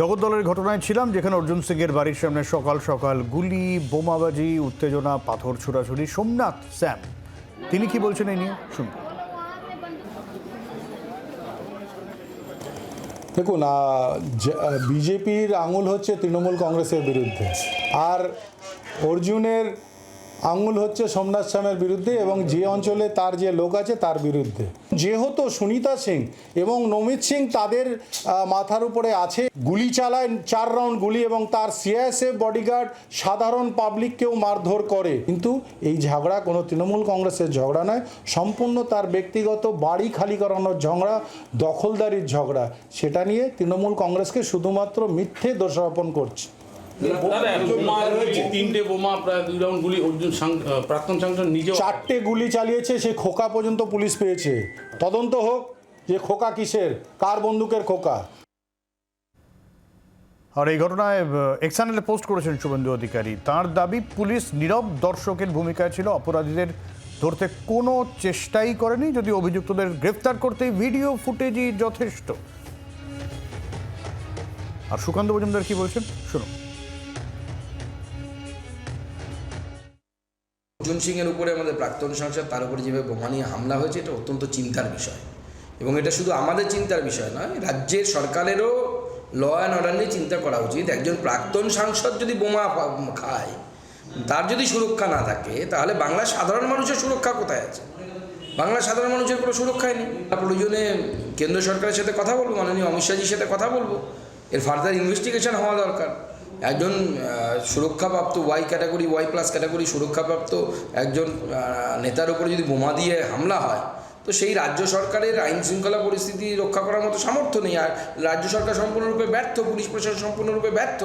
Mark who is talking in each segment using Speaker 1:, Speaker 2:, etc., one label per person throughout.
Speaker 1: জগদ্দলের ঘটনায় ছিলাম, যেখানে অর্জুন সিংয়ের বাড়ির সামনে সকাল সকাল গুলি, বোমাবাজি, উত্তেজনা, পাথর ছোড়াছুড়ি, সোমনাথ, স্যাম। তিনি কি বলছেন এই নিয়ে? শুনুন।
Speaker 2: দেখুন বিজেপির আঙুল হচ্ছে তৃণমূল কংগ্রেসের বিরুদ্ধে। আর অর্জুনের আঙুল হচ্ছে সোমনাথ শ্যামের বিরুদ্ধে এবং যে অঞ্চলে তার যে লোক আছে তার বিরুদ্ধে। যেহেতু সুনিতা সিং এবং নমিত সিং তাদের মাথার উপরে আছে, গুলি চালায়, চার রাউন্ড গুলি এবং তার সিআইএসএফ বডিগার্ড সাধারণ পাবলিককেও মারধর করে। কিন্তু এই ঝগড়া কোনো তৃণমূল কংগ্রেসের ঝগড়া নয়, সম্পূর্ণ তার ব্যক্তিগত বাড়ি খালি করানোর ঝগড়া, দখলদারির ঝগড়া। সেটা নিয়ে তৃণমূল কংগ্রেসকে শুধুমাত্র মিথ্যে দোষারোপণ করছে।
Speaker 3: তিনটে বোমা প্রায় দুই রাউন্ড গুলি অর্জুন প্রাক্তন সাংসদ নিজেও
Speaker 2: চারটে গুলি চালিয়েছে সে খোকা পর্যন্ত পুলিশ পেয়েছে। তদন্ত হোক যে খোকা কিসের কার বন্দুকের খোকা।
Speaker 1: আর এই ঘটনায় এক্সানেলে পোস্ট করেছেন শুভেন্দু অধিকারী। তার দাবি পুলিশ নীরব দর্শকের ভূমিকায় ছিল। অপরাধীদের ধরতে কোনো চেষ্টাই করেনি যদি অভিযুক্তদের গ্রেফতার করতে ভিডিও ফুটেজই যথেষ্ট। আর সুকান্ত মজুমদার কি বলছেন? শুনুন।
Speaker 4: অর্জুন সিংয়ের উপরে আমাদের প্রাক্তন সাংসদ, তার উপরে যেভাবে বোমা নিয়ে হামলা হয়েছে, এটা অত্যন্ত চিন্তার বিষয়। এবং এটা শুধু আমাদের চিন্তার বিষয় নয়, রাজ্যের সরকারেরও ল অ্যান্ড অর্ডার নিয়ে চিন্তা করা উচিত। একজন প্রাক্তন সাংসদ যদি বোমা খায়, তার যদি সুরক্ষা না থাকে, তাহলে বাংলার সাধারণ মানুষের সুরক্ষা কোথায় আছে? বাংলার সাধারণ মানুষের কোনো সুরক্ষাই নেই। প্রয়োজনে কেন্দ্র সরকারের সাথে কথা বলব, মাননীয় অমিত শাহজির সাথে কথা বলব। এর ফার্দার ইনভেস্টিগেশন হওয়া দরকার। একজন সুরক্ষাপ্রাপ্ত Y category Y plus category সুরক্ষাপ্রাপ্ত একজন নেতার উপরে যদি বোমা দিয়ে হামলা হয়, তো সেই রাজ্য সরকারের আইন শৃঙ্খলা পরিস্থিতি রক্ষা করার মতো সামর্থ্য নেই। আর রাজ্য সরকার সম্পূর্ণরূপে ব্যর্থ, পুলিশ প্রশাসন সম্পূর্ণরূপে ব্যর্থ।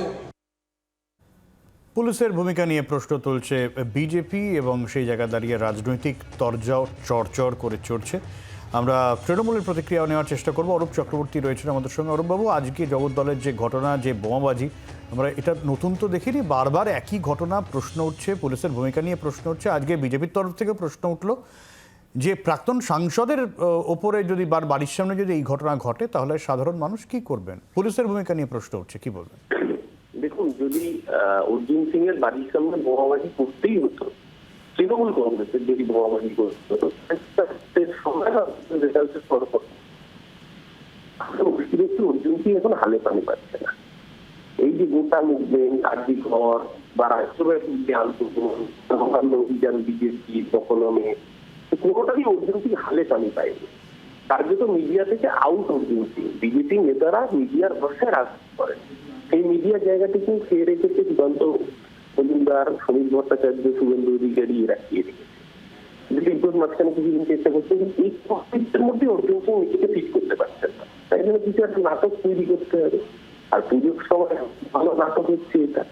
Speaker 1: পুলিশের ভূমিকা নিয়ে প্রশ্ন তুলছে বিজেপি এবং সেই জায়গায় দাঁড়িয়ে রাজনৈতিক তরজাও চরচর করে চড়ছে। আমরা তৃণমূলের প্রতিক্রিয়া নেওয়ার চেষ্টা করব। অরূপ চক্রবর্তী রয়েছেন আমাদের সঙ্গে। অরূপবাবু, আজকে জগদ্দলের যে ঘটনা, যে বোমাবাজি আমরা এটা নতুন তো দেখিনি, বারবার একই ঘটনা, প্রশ্ন উঠছে, পুলিশের ভূমিকা নিয়ে প্রশ্ন উঠছে। আজকে বিজেপির তরফ থেকে প্রশ্ন উঠল যে প্রাক্তন সাংসদের ওপরে যদি বার বাড়ির সামনে যদি এই ঘটনা ঘটে, তাহলে সাধারণ মানুষ কি করবেন? পুলিশের ভূমিকা নিয়ে প্রশ্ন উঠছে, কি বলবেন?
Speaker 5: দেখুন, যদি অর্জুন সিং এর বাড়ির সামনে বোমাবাজি করতেই হতো, তৃণমূল কংগ্রেসের যদি বোমাবাজি করতে হতো অর্জুন সিং এখন হালে পানি পাচ্ছে না। এই যে গোটা মুভমেন্ট ঘর বা রাষ্ট্রব্যাপী মহান্ন অভিযান বিজেপি দখলমে কোনোটারই অর্জুন সিং হালে পানি পায়নি কার্যত মিডিয়া থেকে আউট অর্জুন সিং বিজেপি নেতারা মিডিয়ার ভরসায় রাজনীতি করেন সেই মিডিয়া জায়গাটিকে খেয়ে রেখেছে দিগন্ত মজুমদার সমীর ভট্টাচার্য শুভেন্দু অধিকারী এরা খেয়ে রেখেছে দিলীপ মাঝখানে কিছুদিন চেষ্টা করছে এই কনফ্লিক্টের মধ্যে অর্জুন সিং নিজেকে ফিট করতে পারছেন না তাই জন্য কিছু একটা নাটক তৈরি করতে হবে আর পুজোর সময় ভালো নাটক হচ্ছে এটা।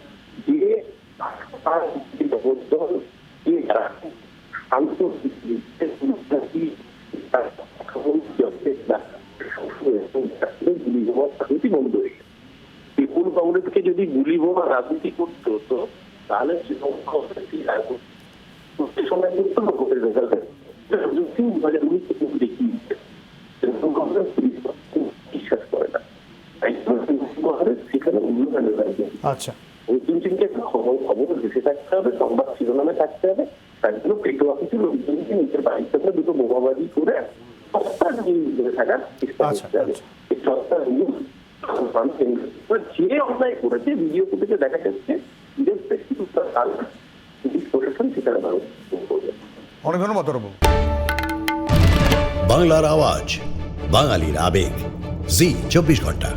Speaker 5: যে রাজনীতি যদি গুলি বোমা রাজনীতি করতে হতো, তাহলে সময় থেকে দেখিয়েছে তৃণমূল কংগ্রেস পুলিশ বিশ্বাস করে না তাই জন্য তৃণমূল কংগ্রেস সেখানে উন্নয়নের রাজনীতি
Speaker 1: আচ্ছা।
Speaker 5: সিংকে একটা খবর খবর ভেসে থাকতে হবে সংবাদ শিরোনামে থাকতে হবে তার জন্য পেটো অফিসের অর্জুনকে নিজের বাড়ির সামনে দুটো বোমাবাজি করে ধরে থাকার চেষ্টা
Speaker 1: আচ্ছা,
Speaker 5: করতে হবে।
Speaker 1: আচ্ছা।
Speaker 5: এই নিউজ যে অন্যায় করেছে ভিডিও ফুটেজে দেখা যাচ্ছে যে ব্যক্তি পুলিশ প্রশাসন সেখানে
Speaker 1: অনেক ধন্যবাদ
Speaker 6: বাংলার আওয়াজ বাঙালির আবেগ। জি চব্বিশ ঘণ্টা।